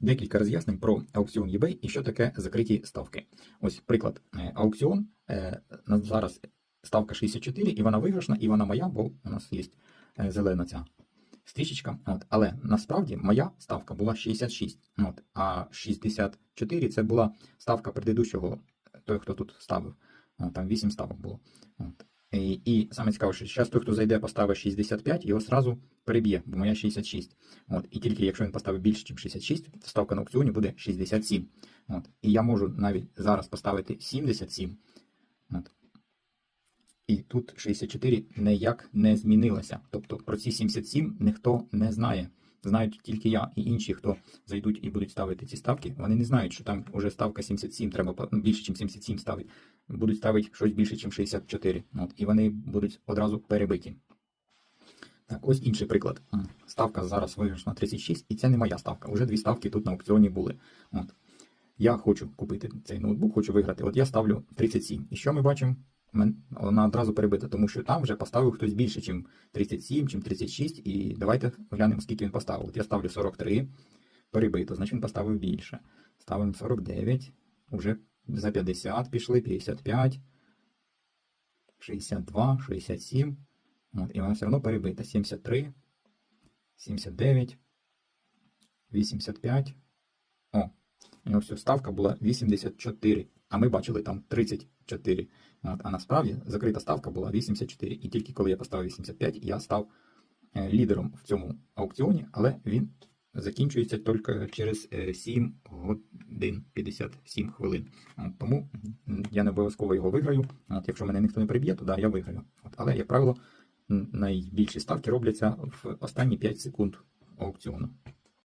Декілька роз'яснень про аукціон eBay і що таке закриті ставки. Ось приклад. Е, Аукціон е, зараз ставка 64, і вона виграшна, і вона моя, бо у нас є е, зелена ця стрічечка. От. Але насправді моя ставка була 66, от, а 64 це була ставка предыдущого, той, хто тут ставив. Там 8 ставок було. От. І, і саме цікаво, що зараз той, хто зайде, поставить 65, його сразу переб'є, бо моя 66. От. І тільки якщо він поставить більше, ніж 66, то ставка на аукціоні буде 67. От. І я можу навіть зараз поставити 77. От. І тут 64 ніяк не змінилося. Тобто про ці 77 ніхто не знає. Знають тільки я і інші, хто зайдуть і будуть ставити ці ставки, вони не знають, що там вже ставка 77, треба ну, більше, ніж 77 ставити. Будуть ставити щось більше, ніж 64. От, і вони будуть одразу перебиті. Так, ось інший приклад. Ставка зараз виграшна 36, і це не моя ставка. Уже дві ставки тут на аукціоні були. От. Я хочу купити цей ноутбук, хочу виграти. От я ставлю 37. І що ми бачимо? Вона одразу перебита, тому що там вже поставив хтось більше, ніж 37, ніж 36. І давайте глянемо, скільки він поставив. От я ставлю 43, перебито, значить він поставив більше. Ставимо 49, уже за 50 пішли, 55, 62, 67. От, і вона все одно перебита. 73, 79, 85. О, нього все, ставка була 84, а ми бачили там 34. От, а насправді закрита ставка була 84. І тільки коли я поставив 85, я став е, лідером в цьому аукціоні, але він закінчується тільки через е, 7 годин 57 хвилин. Тому я не обов'язково його виграю. От, якщо мене ніхто не приб'є, то да, я виграю. От, але, як правило, найбільші ставки робляться в останні 5 секунд аукціону.